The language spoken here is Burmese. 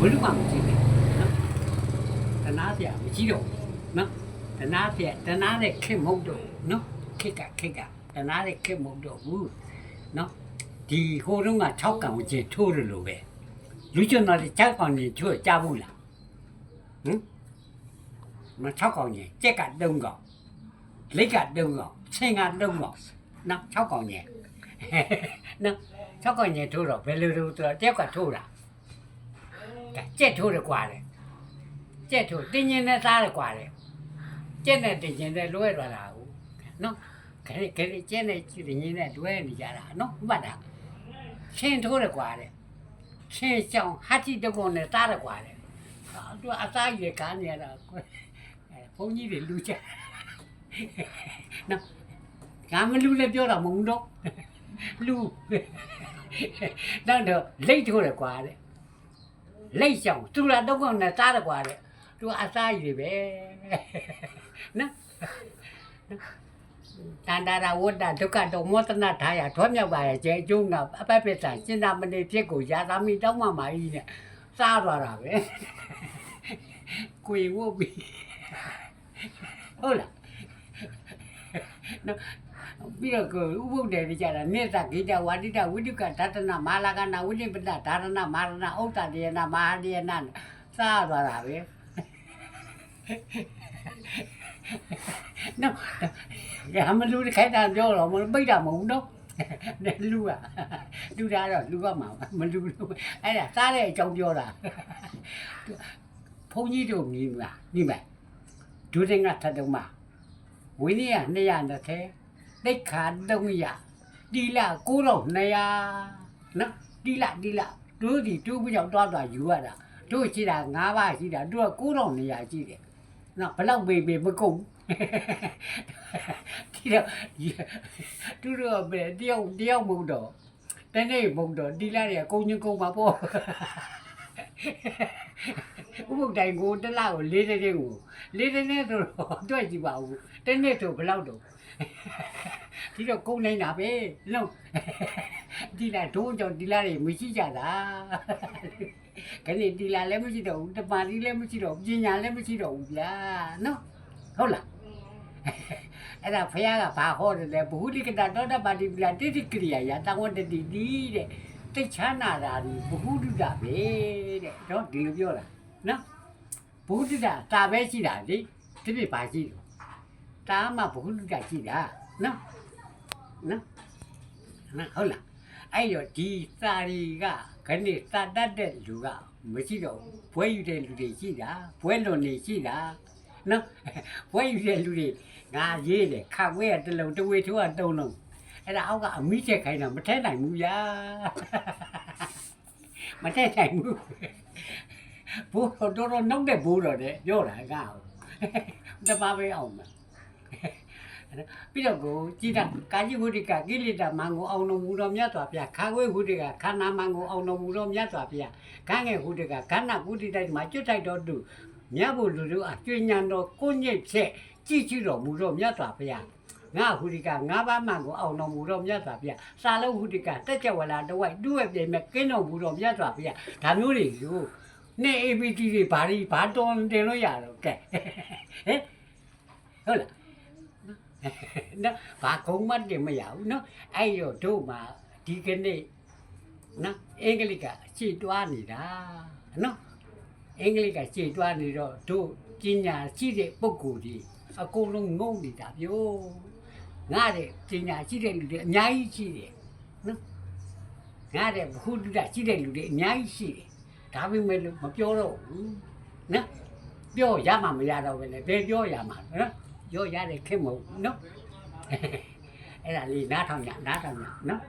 ဘလူမှမကြည့်ဘူးနော်တနာစရာမကြည့်တော့နော်တနာစရာတနာတဲ့ခက်မဟုတ်တော့နော်ခက်ကခက်ကတနာတဲ့ခက်မဟုတ်တော့ဘူးနော်ဒီဟိုတုန်းက6ကောင်ကျင်ထိုးရလို့ပဲလူကျွန်တော်လည်း6ကောင်ကျင်ထိုးကြဘူးလားဟင်မ6ကောင်ကျင်ကြက်က3ကောင်လက်က3ကောင်ဆင်က3ကောင်နော်6ကောင်ကျင်နော်6ကောင်ကျင်ထိုးတော့ဘယ်လိုလုပ်တော့ကြက်ကထိုးတာ ကဲကြက်ထိုးတယ်ကွာလေကြက်ထိုးတင်းရင်နဲ့စားတယ်ကွာလေကြက်နဲ့တင်းရင်နဲ့လွဲသွားတာဟုတ်နော်ခဲခဲကြက်နဲ့တင်းရင်နဲ့လွဲနေကြတာနော်မှတ်တာရှင်းထိုးတယ်ကွာလေရှင်းချောင်းဟာတိတကုံနဲ့စားတယ်ကွာလေဟာသူအသားကြီးကားနေရတာကွယ်အဲဘုန်းကြီးတွေလူချက်နော်ငါမလူလည်းပြောတာမဟုတ်တော့လူတော့တော့လိတ်ထိုးတယ်ကွာလေ လိတ်ဆောင်သူလာတော့ကောနဲ့စားတယ်ကွာတဲ့သူအစားကြီးတွေပဲနော်တန်တာရာဝတ္တဒုက္ခတောမောတနာထားရထွမြောက်ပါရဲ့ကျဲကျုံးကအပပစ္စာစင်တာမနေဖြစ်ကိုရာသာမိတောင်းမှမာကြီးနဲ့စားသွားတာပဲကိုယ်ဝုတ်ပြီဟုတ်လားနော် ပြီးတော့ကိုဥပုဒ်တယ်ကြတာမေတ္တာဂိတဝါဒိတဝိတုကဒသနာမာလာကနာဝိနိပဒဒါရဏမာရဏဥဒ္ဒတေယနာမဟာတေယနာစားသွားတာပဲနော်ရမလူခိုင်းတာပြောတော့မပိတ်တာမဟုတ်နော်လူကလူတာတော့လူကမှာမလူလို့အဲ့ဒါစားတဲ့အကြောင်းပြောတာဘုန်းကြီးတို့မြင်လားမြင်မယ်ဒုတင်ကထတ်တော့မှာဝိနည်း220 တိတ်ခါ300ဒီလာ9200နော်ဒီလာဒီလာတို့ဒီတူးပြီးတော့တွားတွားယူရတာတို့ရှိတာ9ပါးရှိတာတို့က9200ရှိတယ်နော်ဘလောက်ပေးပေးမကုန်ဒီတော့တူတော့ပဲတယောက်တယောက်မဟုတ်တော့တနေ့မဟုတ်တော့ဒီလာတွေကကုန်ချင်းကုန်ပါပေါ့ဥပုဒ်တိုင်ကိုတစ်လကို၄တဲ့ကို၄တဲ့နဲ့ဆိုတော့တွက်ကြည့်ပါဦးတနေ့ဆိုဘလောက်တော့ ဒီတော့ကုန်နိုင်တာပဲလုံးဒီလာဒုံးကြောင့်ဒီလာတွေမရှိကြတာခဏဒီလာလည်းမရှိတော့ဘူးတပါတီလည်းမရှိတော့ဘူးပညာလည်းမရှိတော့ဘူးဗျာနော်ဟုတ်လားအဲ့ဒါဖခင်ကဘာဟောတယ်လဲဘုဟုတိကတာတောတပါတိပိလာတိတိကရိယာယတဝတ္တတိတိတဲ့တိတ်ချမ်းသာတာဒီဘုဟုတုတပဲတဲ့တော့ဒီလိုပြောတာနော်ဘုဟုတုတတာပဲရှိတာလေဒီပြပါရှိတယ်တာမှဘုဟုတုတရှိတာနော် နော်နော်ဟုတ်လားအဲ့တော့ဒီစာရီကခဏစာတတ်တဲ့လူကမရှိတော့ဘူးဘွဲယူတဲ့လူတွေရှိတာဘွဲလွန်နေရှိတာနော်ဘွဲယူတဲ့လူတွေငါရေးတယ်ခါဝဲကတစ်လုံးတဝေထိုးကတုံးလုံးအဲ့ဒါအောက်ကအမိချက်ခိုင်းတာမထဲနိုင်ဘူးယာမထဲနိုင်ဘူးဘိုးတော်တော်နှုတ်တဲ့ဘိုးတော်တဲ့ပြောတာကတပါပဲအောင်မ ပြီးတော့ကိုကြည်တာကာယဝိဒိကကိလေသာမံကိုအောင်တော်မူတော်မြတ်စွာဘုရားခါဝဲဝိဒိကခန္ဓာမံကိုအောင်တော်မူတော်မြတ်စွာဘုရားခန်းငယ်ဝိဒိကခန္ဓာဝိဒိတိုက်မှာကျွတ်တိုက်တော်သူမြတ်ဘုလူတို့အကျွညံတော်ကိုညစ်ချက်ကြည်ချတော်မူတော်မြတ်စွာဘုရားငါဟူဒီကငါးပါးမှန်ကိုအောင်တော်မူတော်မြတ်စွာဘုရားစာလုံးဟူဒီကတက်ကြဝလာတဝိုက်တူရဲ့ပြင်မဲ့ကင်းတော်မူတော်မြတ်စွာဘုရားဒါမျိုးတွေကိုနဲ့ ABT တွေဘာတွေဘာတော်တင်လို့ရတော့ကဲဟဲ့ဟုတ်လား နော်ဘာကုန်းမတ်တယ်မရဘူးနော်အဲ့ရောတို့မှာဒီကနေ့နော်အင်္ဂလိပ်ကအချီတွားနေတာနော်အင်္ဂလိပ်ကချီတွားနေတော့တို့ပညာရှိတဲ့ပုဂ္ဂိုလ်ကြီးအကုန်လုံးငုံနေတာဗျို့ငါတဲ့ပညာရှိတဲ့လူတွေအများကြီးရှိတယ်နော်ငါတဲ့ဘုဒ္ဓရှိတဲ့လူတွေအများကြီးရှိတယ်ဒါပေမဲ့လို့မပြောတော့ဘူးနော်ပြောရမှမရတော့ဘဲနဲ့ဘယ်ပြောရမှာလဲနော် ရောရတဲ့ခင်မဟုတ်ဘူးနော်အဲ့ဒါလေးနားထောင်ကြနားထောင်ကြနော်